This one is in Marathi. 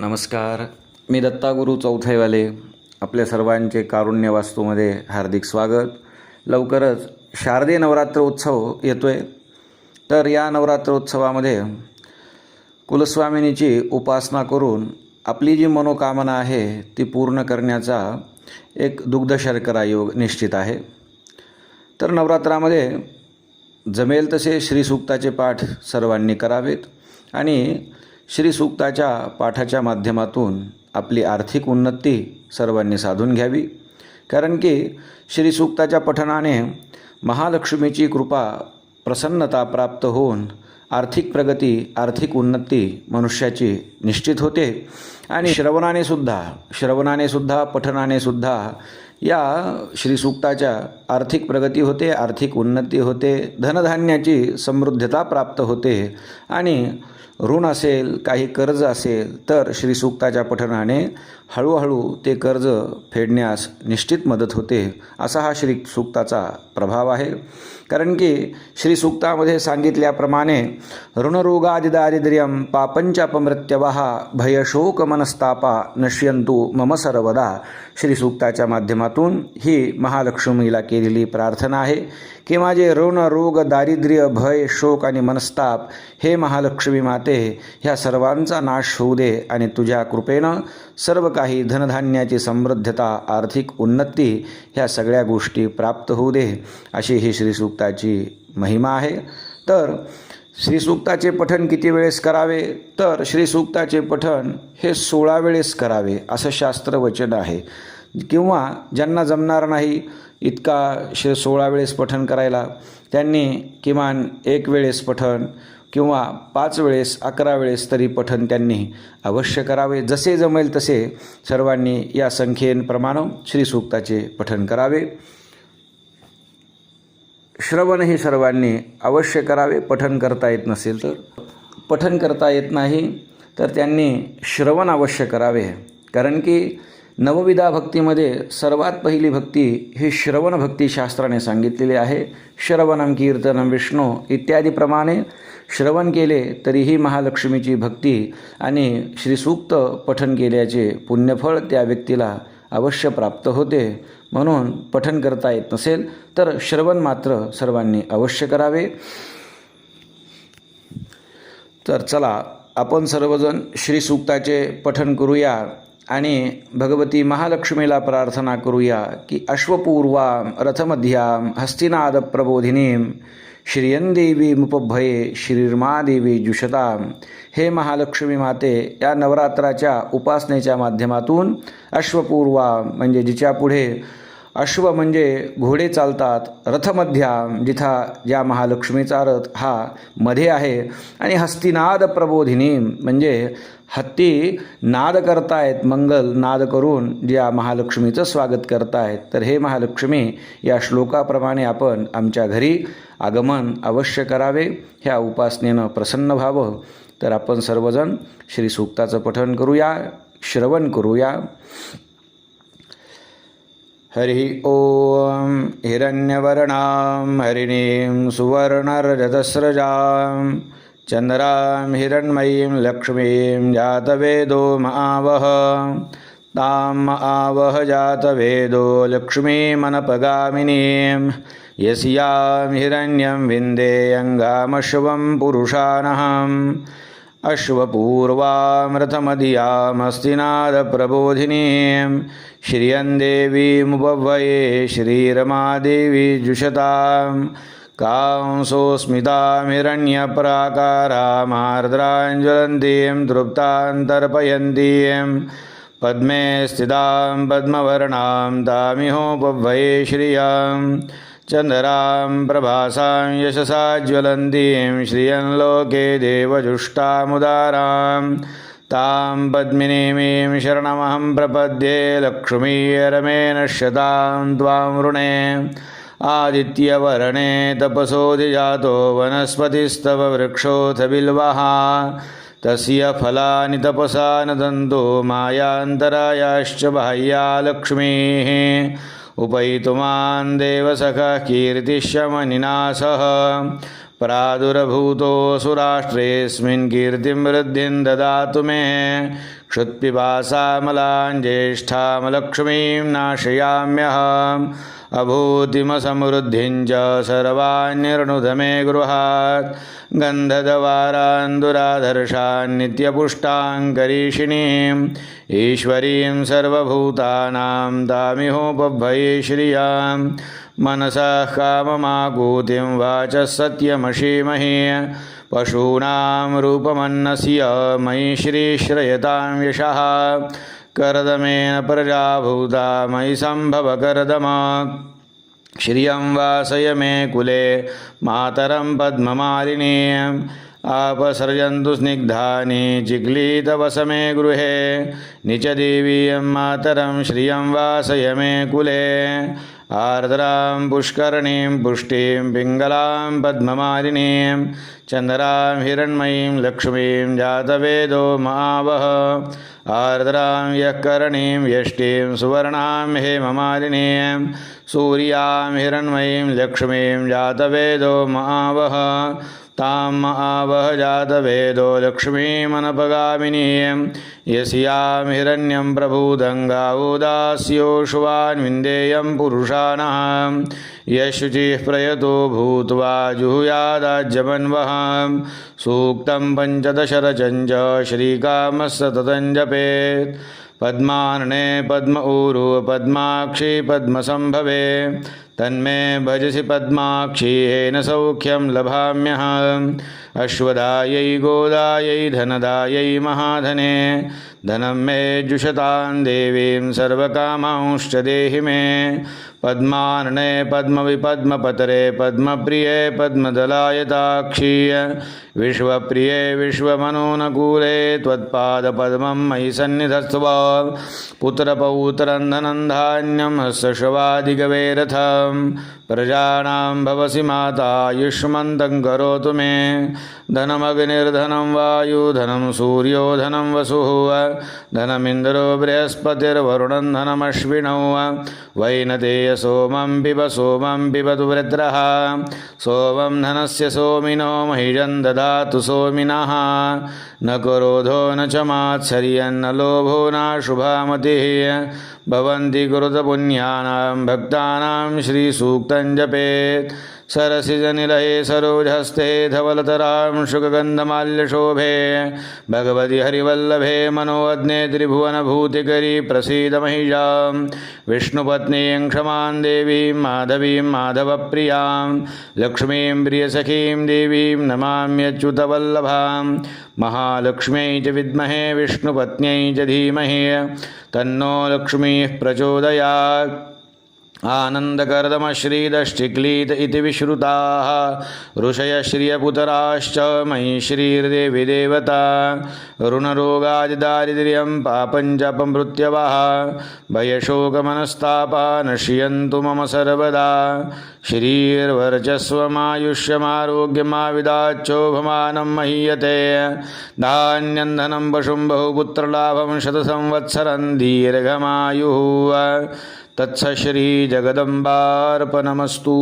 नमस्कार. मी दत्तागुरू चौथाईवाले. आपल्या सर्वांचे कारुण्य वास्तूमध्ये हार्दिक स्वागत. लवकरच शारदीय नवरात्र उत्सव येतो आहे तर या नवरात्र उत्सवामध्ये कुलस्वामिनीची उपासना करून आपली जी मनोकामना आहे ती पूर्ण करण्याचा एक दुग्ध शर्करा योग निश्चित आहे. तर नवरात्रामध्ये जमेल तसे श्रीसूक्ताचे पाठ सर्वांनी करावेत आणि श्रीसूक्ताच्या पाठाच्या माध्यमातून आपली आर्थिक उन्नती सर्वांनी साधून घ्यावी. कारण की श्रीसूक्ताच्या पठणाने महालक्ष्मीची कृपा प्रसन्नता प्राप्त होऊन आर्थिक प्रगती आर्थिक उन्नती मनुष्याची निश्चित होते. आणि श्रवणाने सुद्धा श्रवणाने सुद्धा पठनाने सुद्धा या श्रीसूक्ताच्या आर्थिक प्रगती होते आर्थिक उन्नती होते धनधान्याची समृद्धता प्राप्त होते. आणि ऋण असेल काही कर्ज असेल तर श्रीसूक्ताच्या पठणाने हळूहळू ते कर्ज फेडण्यास निश्चित मदत होते असा हा श्रीसूक्ताचा प्रभाव आहे. कारण की श्रीसूक्तामध्ये सांगितल्याप्रमाणे ऋणरोगादिदारिद्र्यम पापंचापमृत्यवहा भयशोकमनस्तापा नश्यंतु मम सर्वदा. श्रीसूक्ताच्या माध्यमातून ही महालक्ष्मीला केलेली प्रार्थना आहे की माझे ऋण रोग दारिद्र्य भय शोक आणि मनस्ताप हे महालक्ष्मी माते ह्या सर्वांचा नाश होऊ दे आणि तुझ्या कृपेनं सर्व काही धनधान्याची समृद्धता आर्थिक उन्नती ह्या सगळ्या गोष्टी प्राप्त होऊ दे अशी ही श्रीसूक्ताची महिमा आहे. तर श्रीसूक्ताचे पठण किती वेळेस करावे? तर श्रीसूक्ताचे पठण हे सोळा वेळेस करावे असं शास्त्र वचन आहे. किंवा ज्यांना जमणार नाही इतका शे सोळा वेळेस पठण करायला त्यांनी किमान एक वेळेस पठण किंवा पाच वेळेस अकरा वेळेस तरी पठन त्यांनी अवश्य करावे. जसे जमेल तसे सर्वांनी या संख्येप्रमाणे श्रीसूक्ताचे पठन करावे. श्रवणही सर्वांनी अवश्य करावे. पठन करता येत नसेल तर. पठन करता येत नाही तर त्यांनी श्रवण अवश्य करावे. कारण की नवविधा भक्तीमध्ये सर्वात पहिली भक्ती ही श्रवण भक्ती शास्त्राने सांगितलेली आहे. श्रवणम कीर्तनम विष्णू इत्यादीप्रमाणे श्रवण केले तरीही महालक्ष्मीची भक्ती आणि श्रीसूक्त पठन केल्याचे पुण्यफळ त्या व्यक्तीला अवश्य प्राप्त होते. म्हणून पठन करता येत नसेल तर श्रवण मात्र सर्वांनी अवश्य करावे. तर चला आपण सर्वजण श्रीसूक्ताचे पठन करूया. आणि भगवती महालक्ष्मीला प्रार्थना करूया की अश्वपूर्वा रथमध्याम हस्तिनाद प्रबोधिनीम श्रियंदेवी मुपभये श्रीर्मादेवी जुषतां हे महालक्ष्मी माते या नवरात्राच्या उपासनेच्या माध्यमातून अश्वपूर्वा म्हणजे जिच्या पुढे अश्व म्हणजे घोडे चालतात रथमध्या जिथा ज्या महालक्ष्मीचा रथ हा मध्ये आहे आणि हस्तिनाद प्रबोधिनी म्हणजे हत्ती नाद करतायत मंगल नाद करून ज्या महालक्ष्मीचं स्वागत करतायत. तर हे महालक्ष्मी या श्लोकाप्रमाणे आपण आमच्या घरी आगमन अवश्य करावे ह्या उपासनेनं प्रसन्न व्हावं. तर आपण सर्वजण श्रीसूक्ताचं पठण करूया श्रवण करूया. हरिः ॐ हिरण्यवर्णां हरिणीं सुवर्णरजतस्रजां चन्द्रां हिरण्मयीं लक्ष्मीं जातवेदो महावह तां आवह जातवेदो लक्ष्मीमनपगामिनीं यस्यां हिरण्यं विन्देयङ्गामश्वं पुरुषानहम्। अश्वपूर्वामृतमधियामस्तिनादप्रबोधिनीं। श्रियन्देवीमुपवये श्रीरमादेवी जुषतां। कांसोऽस्मितामिरण्यप्राकारामार्द्राञ्ज्वलन्तीं तृप्तान्तर्पयन्तीं। पद्मे स्थितां पद्मवर्णां तामिहोपह्वये श्रियां चन्द्रां प्रभासां यशसा ज्वलन्तीं श्रियं लोके देवजुष्टामुदारां। तां पद्मिनीमीं शरणमहं प्रपद्ये लक्ष्मीरमे नश्यतां त्वां वृणे। आदित्यवर्णे तपसोधिजातो वनस्पतिस्तव वृक्षोऽथ बिल्वः तस्य फलानि तपसा न दन्तो मायान्तरायाश्च बाह्या लक्ष्मीः। उपयितुमान् देवसखः कीर्तिशमनिनाशः प्रादुर्भूतोऽसुराष्ट्रेऽस्मिन् कीर्तिं वृद्धिं ददातु मे। क्षुत्पिपासामलाञ्ज्येष्ठामलक्ष्मीं नाशयाम्यहम्। अभूतिमसमृद्धिञ्च सर्वान्यर्णुधमे गृहात्। गन्धदवारान्दुराधर्षान्नित्यपुष्टाङ्करीषिणीम् ईश्वरीं सर्वभूतानां तामिहोपभये श्रियां मनसः काममाकूतिं वाचः सत्यमशीमहे। पशूनां रूपमन्नस्य मयि श्रीश्रयतां यशः करदमेन प्रजाभूता मयि सम्भवकरदमा श्रियं वासय मे कुले मातरं पद्ममालिनी। आपसर्जन्तु स्निग्धानि चिक्लीतवसमे गृहे। निचदेवीयं मातरं श्रियं वासय मे कुले। आर्द्रां पुष्करणीं पुष्टिं पिङ्गलां पद्ममालिनीं चन्द्रां हिरण्मयीं लक्ष्मीं जातवेदो मावह आर्द्रां यः करणीं यष्टिं सुवर्णां हेममालिनीं सूर्यां हिरण्मयीं लक्ष्मीं जातवेदो मावह ताम् आवह जातवेदो लक्ष्मीमनपगामिनीं। यस्यां हिरण्यं प्रभूदङ्गावोदास्योषुवान् पुरुषाणः यशुचिः प्रयतो भूत्वा जुहुयादाज्यमन्वः। सूक्तं पञ्चदशरचञ्च श्रीकामस्य ततं जपेत् पद्म ऊरु पद्माक्षी पद्मसम्भवे। तन्मे भजसि पद्माक्षी येन सौख्यं लभाम्यहम्। अश्वदायै गोदायै धनदायै महाधने धनं मे जुषतां देवीं सर्वकामांश्च देहि मे। पद्मार्णे पद्मविपद्मपतरे पद्मप्रिये पद्मदलायताक्षीय विश्वप्रिये विश्वमनोनकूले त्वत्पादपद्मं मयि सन्निधस्त्वा पुत्रपौत्रं धनं हस्तशवादिगवेरथं प्रजानां भवसि माता युष्मन्तं करोतु मे। धनमग्निर्धनं वायुधनं सूर्यो धनं वसुः धनमिन्द्रो बृहस्पतिर्वरुणं धनमश्विनौ वैनतेय सोमं पिब सोमं पिबतु वृत्रः सोमं धनस्य सोमिनो महिषं ददातु सोमिनः न क्रोधो न च मात्सर्यन्न लोभो नाशुभामतिः भवन्ति कृतपुण्यानां भक्तानां श्रीसूक्तं जपेत्। सरसिजनिलये सरोजहस्ते धवलतरां शुकगन्धमाल्यशोभे। भगवति हरिवल्लभे मनोवज्ञे त्रिभुवनभूतिकरी प्रसीदमहिषां विष्णुपत्नीं क्षमां देवीं माधवीं माधवप्रियां। लक्ष्मीं प्रियसखीं देवीं नमाम्यच्युतवल्लभां। महालक्ष्म्यै च विद्महे विष्णुपत्न्यै च धीमहि। तन्नो लक्ष्मीः प्रचोदयात्। आनन्दकरदमश्रीदश्चिक्लीत इति विश्रुताः। ऋषयश्रियपुतराश्च मयि श्रीर्देवि देवता ऋणरोगादिदारिद्र्यं पापं भयशोकमनस्तापा नश्यन्तु मम सर्वदा। श्रीर्वर्चस्वमायुष्यमारोग्यमाविदाच्छोभमानं महीयते। धान्यन्धनं धनं पशुं बहुपुत्रलाभं शतसंवत्सरं दीर्घमायुः। તત્સશ્રી જગદંબાર્પણમસ્તુ